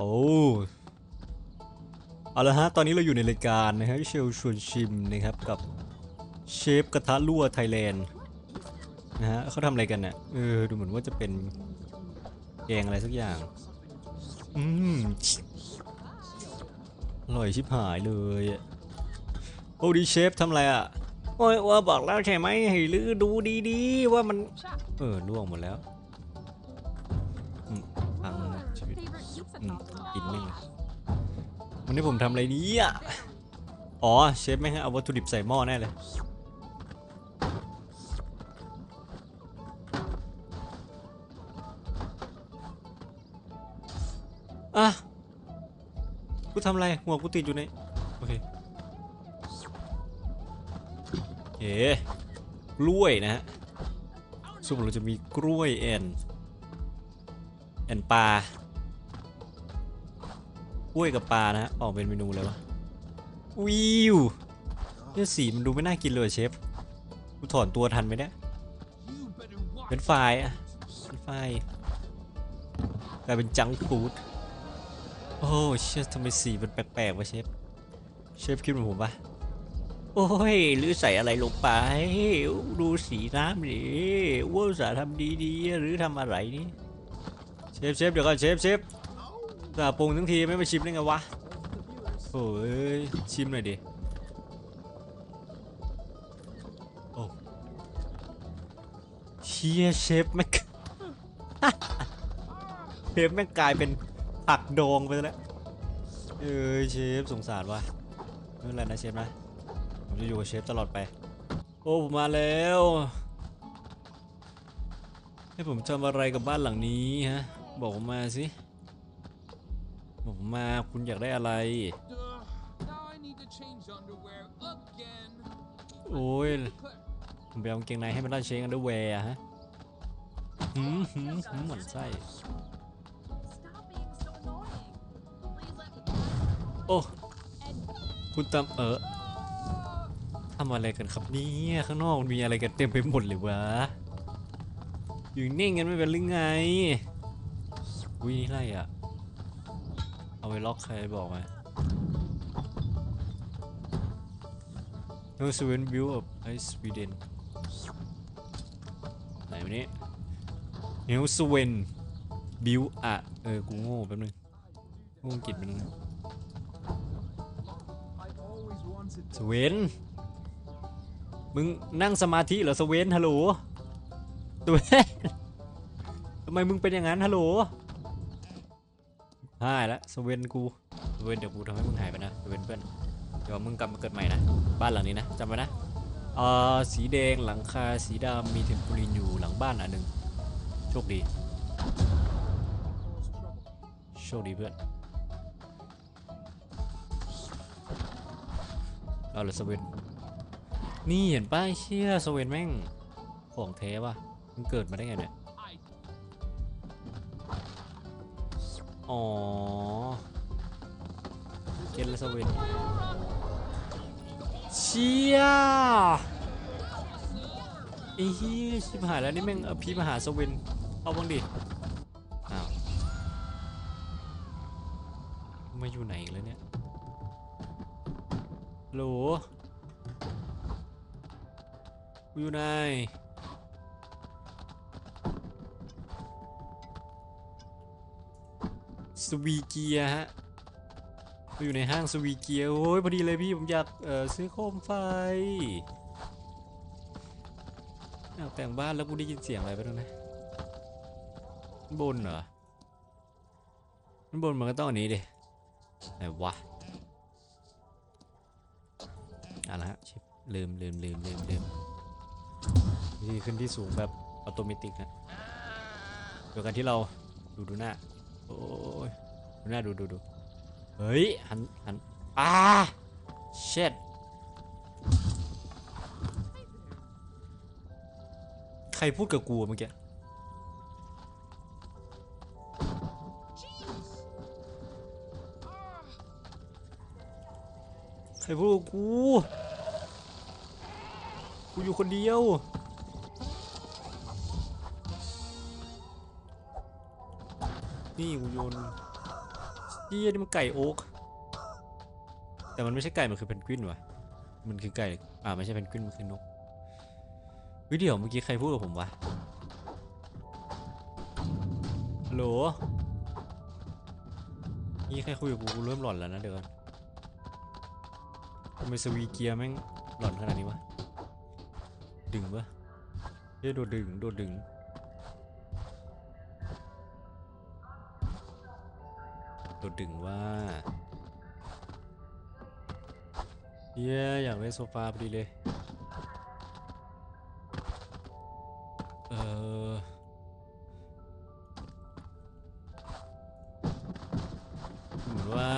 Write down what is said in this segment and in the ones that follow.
โอ้เอาละฮะ ตอนนี้เราอยู่ในรายการนะฮะเชลชวนชิมนะครับกับเชฟกระทะรั่วไทยแลนด์นะฮะเขาทำอะไรกันเนี่ยเออ ดูเหมือนว่าจะเป็นแกงอะไรสักอย่าง อืมอร่อยชิบหายเลยอะโอ้ดีเชฟทำอะไรอะ โอ้ยว่าบอกแล้วใช่ไหมให้ลือดูดีๆ ว่ามัน เออล่วงหมดแล้ว อืมกินไม่งเลยวันนี้ผมทำอะไรเนี้อะอ๋อ เชฟแม่งเอาวัตถุดิบใส่หม้อแน่เลย อะ กูทำอะไร หัวกูติดอยู่ใน โอเคเอ๋กล้วยนะฮะซุปเราจะมีกล้วยแอน แอนปลาก ล้วยกับปลานะฮะออกเป็นเมนูเลยวะวิวเนี่ยสีมันดูไม่น่ากินเลยเชฟกูถอนตัวทันไหมเนี่ยเป็นไฟอะเป็นไฟกลายเป็นจังฟูดโอ้เชฟทำไมสีมันแปลกๆวะเชฟเชฟคิดเหมือนผมปะโอ้ยหรือใส่อะไรลงไปดูสีน้ำดิว่าอุตสาทำดีๆหรือทำอะไรนี่เชฟเชฟเดี๋ยวก่อนเชฟเชฟ แต่ปรุงทั้งทีไม่มาชิมได้ไงวะโอ้ยชิมหน่อยดิโอ้เชียเชฟแม่งเชฟแม่งกลายเป็นผักดองไปแล้วเอ้ยเชฟสงสารวะไม่เป็นไรนะเชฟนะผมจะอยู่กับเชฟตลอดไปโอ้ผมมาแล้วให้ผมทำอะไรกับบ้านหลังนี้ฮะ บอกผมมาสิ ผมมาคุณอยากได้อะไร โอ้ยผมไปเอากางเกงในให้มันได้เชงกันเด้วยแวร์ฮะหืมหืมหืมเหมือนไส้โอ้คุณตำเออทำอะไรกันครับเนี่ยข้างนอกมันมีอะไรกันเต็มไปหมดเลยวะ อยู่นิ่งกันไม่เป็นหรือไงวินี่ไรอะ เอาไว้ล็อกใครบอกมา No Sweden view of Ice Sweden ไหนวันนี้ New Sweden view อะเออ กูโง่แป๊บนึงโง่อังกฤษแป๊บนึงสเวนมึงนั่งสมาธิเหรอสเวนฮัลโหลสเวทำไมมึงเป็นอย่างนั้นฮัลโหล หายละสเวนกูสเวนเดี๋ยวกูทำให้มึงหายไปนะสเวนเพื่อนเดี๋ยวมึงกลับมาเกิดใหม่นะ บ้านหลังนี้นะจำไว้นะเอ่อสีแดงหลังคาสีดำมีเทมโพลีนอยู่หลังบ้านอันหนึ่งโชคดีโชคดีเพื่อนเอาเลยสเวนนี่เห็นป้ายเชี่ยสเวนแม่งของเทป่ะมันเกิดมาได้ไงเนี่ย อ๋อ เก็ตแล้วสเวนเชี่ยไอ้เหี้ยชิบหายแล้วนี่แม่งอภิมหาสเวนเอาบ้างดิ อ้าวมาอยู่ไหนแล้วเนี่ยโหลูอยู่ไหน สวีเกียฮะเราอยู่ในห้างสวีเกียโอ้ยพอดีเลยพี่ผมอยากเออซื้อโคมไฟอาแต่งบ้านแล้วกูได้ยินเสียงอะไรไปตรงนะบนเหรอ บนมันก็ต้องอันนี้ดิไหนวะอะละฮะลืมลืมลืมลืมลืมนี่ขึ้นที่สูงแบบออโตเมติกนะเดียวกันที่เราดูดูหน้า โอ้ยดูหน้าดูดูดูเฮ้ย หัน หันอ่าเช็ดใครพูดกับกูเมื่อกี้ใครพูดกับกู กูอยู่คนเดียว นี่กูโยนเฮียนี่มันไก่โอ๊กแต่มันไม่ใช่ไก่มันคือเพนกวินวะมันคือไก่อ่าไม่ใช่เพนกวินมันคือนกวิดี๋ยวเมื่อกี้ใครพูดกับผมวะฮัลโหลนี่ใครคุยกับกูกูเริ่มหลอนแล้วนะเดี๋ยวก่อนทำไมสวีเกียแม่งหลอนขนาดนี้วะดึงปะเฮ้ยโดดดึงโดดดึง ดดึงว่าเย้อยากเล่นโซฟาพอดีเลย เออเหมือนว่า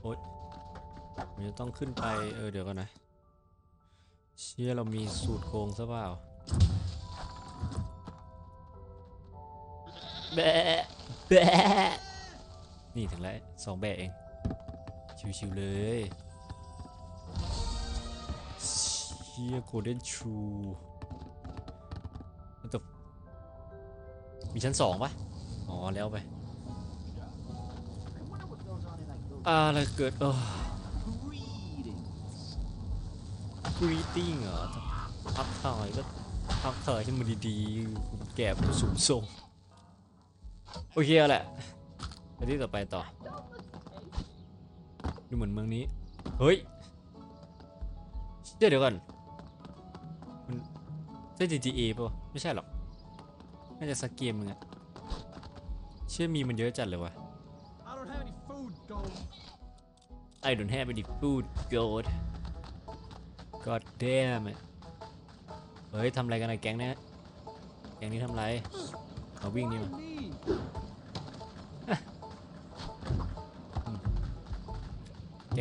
โอ๊ยมันจะต้องขึ้นไป เออ เดี๋ยวก่อนนะ เชี่ยเรามีสูตรโกงซะเปล่าแบะแบะ นี่ถึงแล้วสองแบะเอง ชิวๆเลยเชียโกลเด้นชูมันตกมีชั้นสองปะอ๋อ แล้วไปอะไรเกิดเออ greeting เหรอทักทายก็ทักทายให้มันดีๆแก่ผู้สูงส่งโอเคเอาแหละ ไปที่ต่อไปต่อ ดูเหมือนเมืองนี้ เฮ้ย เดี๋ยวเดี๋ยวก่อน มันใช่ GTA ป่ะไม่ใช่หรอก น่าจะสักเกมมึงอะเชื่อมีมันเยอะจัดเลยวะ I don't have any food, gold. I don't have any food god god damn it เฮ้ยทำอะไรกันอะแก๊งเนี้ยแก๊งนี้ทำไรมาวิ่งนี่มา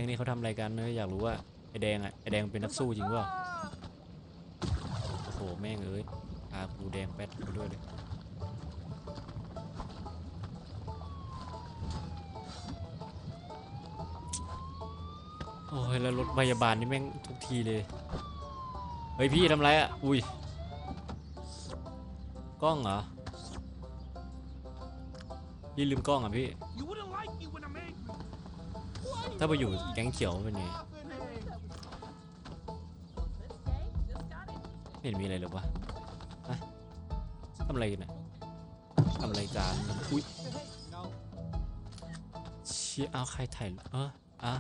งนี้เขาทำอะไรกันเนยอยากรู้ว่าไอแดงอะไอแดงเป็นนักสู้จริงเปล่าโอ้โหแม่งเอ้ยพากูแดงแป๊ดไปด้วยเลยโอ้ยแล้วรถพยาบาลนี่แม่งทุกทีเลย เฮ้ยพี่ทำไรอะ อุ้ย กล้องเหรอ พี่ลืมกล้องอะพี่ ถ้าไปอยู่แก๊งเขียวเป็นไงไม่เห็นมีอะไรเลยวะทำอะไรกันนะทำอะไรกันอุ้ยเชี่ยเอาใครถ่ายเอออะ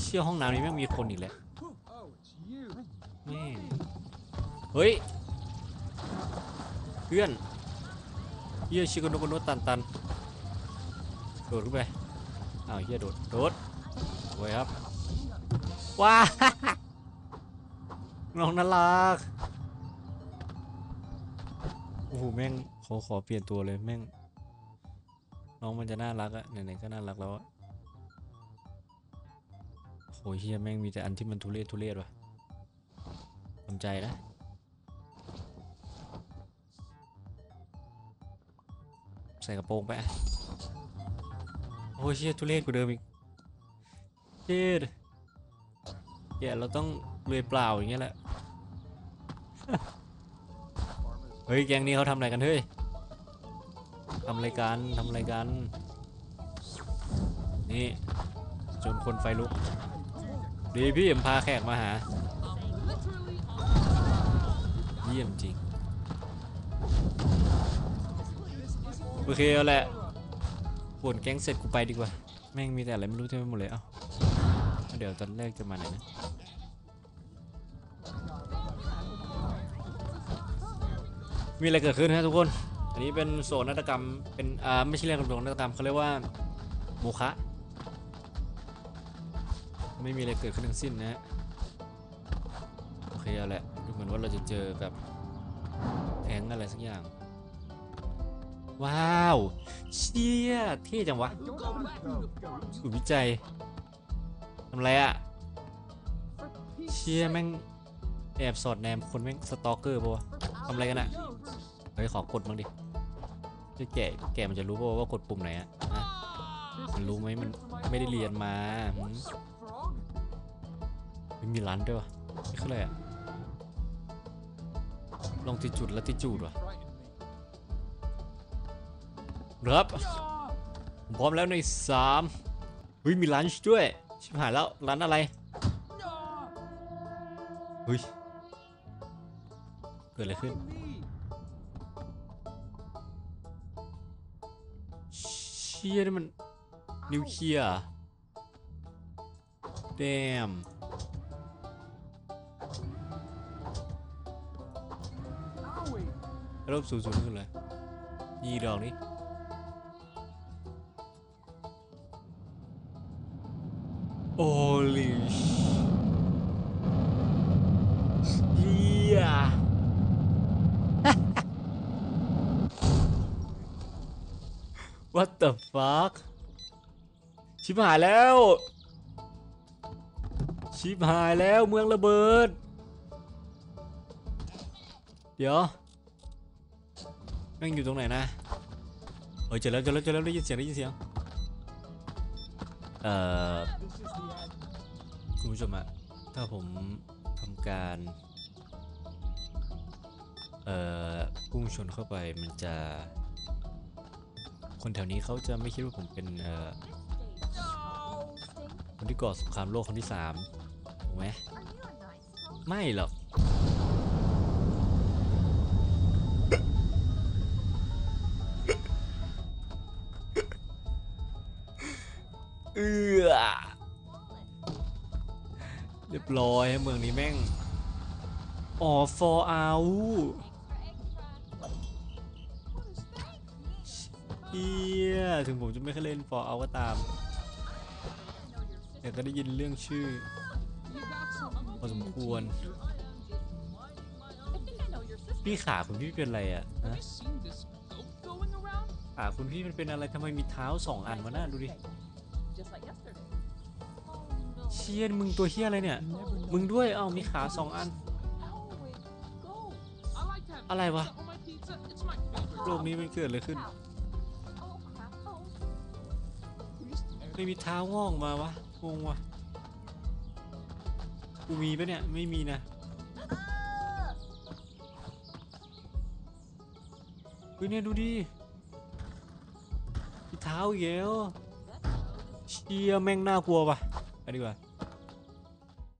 เชี่ยห้องน้ำนี้แม่มีคนอีกแล้วแม่เฮ้ย เพื่อน เฮียชิโกโนโกโนตันตันโดดขึ้นไปอ้าวเฮียโดดโดดสวยครับว้าน้องน่ารักโอ้โหแม่งขอขอเปลี่ยนตัวเลยแม่งน้องมันจะน่ารักอะไหนๆก็น่ารักแล้วอะโอ้ยเฮียแม่งมีแต่อันที่มันทุเรศทุเรศว่ะทำใจนะ ใส่กระโปรงไปะโอ้ยเชี่ยทุเรศกว่าเดิมอีกเชี่ยแย่เราต้องเลือยเปล่าอย่างเงี้ยแหละ เฮ้ย แกงนี้เขาทำอะไรกันเฮ้ยทำอะไรกันทำอะไรกัน นี่จนคนไฟลุก ดีพี่เอ็มพาแขกมาหา เยี่ยมจริง โอเคเอาแหละปวนแก๊งเสร็จกูไปดีกว่า แม่งมีแต่อะไรไม่รู้เต็มไปหมดเลยเอ้าเดี๋ยวตอนแรกจะมาไหนนะมีอะไรเกิดขึ้นฮะทุกคน อันนี้เป็นโซนนาฏกรรม เป็นอ่าไม่ใช่เรื่องของนาฏกรรมเขาเรียกว่าโมคะไม่มีอะไรเกิดขึ้นทั้งสิ้นนะฮะโอเคเอาแหละดูเหมือนว่าเราจะเจอกับแทงอะไรสักอย่าง ว้าว เชี่ยเท่จังวะ Don't let me go. สูตรวิจัยทำไรอะเชี่ยแม่งแอบสอดแนมคนแม่งสตอกเกอร์ปะวะทำอะไรกันอะเฮ้ยขอกดบ้างดิไอ้แก่แก่มันจะรู้ปะว่ากดปุ่มไหนอะฮะมันรู้ไหมมันไม่ได้เรียนมาหืม Frog? เฮ้ยมีร้านด้วยวะนี่คืออะไรอะลองติจุดแล้วติจูดวะ ครับผมพร้อมแล้วในสามเฮ้ยมีลันช์ด้วย ชิบหายแล้วร้านอะไรเฮ้ยเกิดอะไรขึ้นเชี่ยนี่มันนิวเคลียร์เดม Owie. รบศูนย์ศูนย์ขึ้นเลยยีดอกนี้ What the fuck ชิบหายแล้ว ชิบหายแล้วเมืองระเบิด เดี๋ยวแม่งอยู่ตรงไหนนะเออเจอแล้วเจอแล้วเจอแล้วได้ยินเสียงได้ยินเสียง เอ่อคุณผู้ชมอะถ้าผมทำการ เอ่อพุ่งชนเข้าไปมันจะ คนแถวนี้เขาจะไม่คิดว่าผมเป็นเอ่อคนที่ก่อสงครามโลกครั้งที่สามถูกไหมไม่หรอกเอือเรียบร้อยเมืองนี้แม่งอ๋อ for out เียถึงผมจะไม่เคยเล่น for out ก็ตาม แต่ก็ได้ยินเรื่องชื่อพอสมควร พี่ขาคุณพี่เป็นอะไรอะ Have ฮะขาคุณพี่มันเป็นอะไรทำไมมีเท้าสองอันวะน่าดูดิเชียนมึงตัวเฮียอะไรเนี่ย มึงด้วยเอ้ามีขาสองอัน อะไรวะโลกนี้มันเกิดอะไรขึ้น ไม่มีเท้างอกมาวะงงวะกูมีปะเนี่ย ไม่มีนะเฮ้ยเนี่ยดูดิมีเท้าเยอะเชียแม่งน่ากลัวปะไปดีกว่า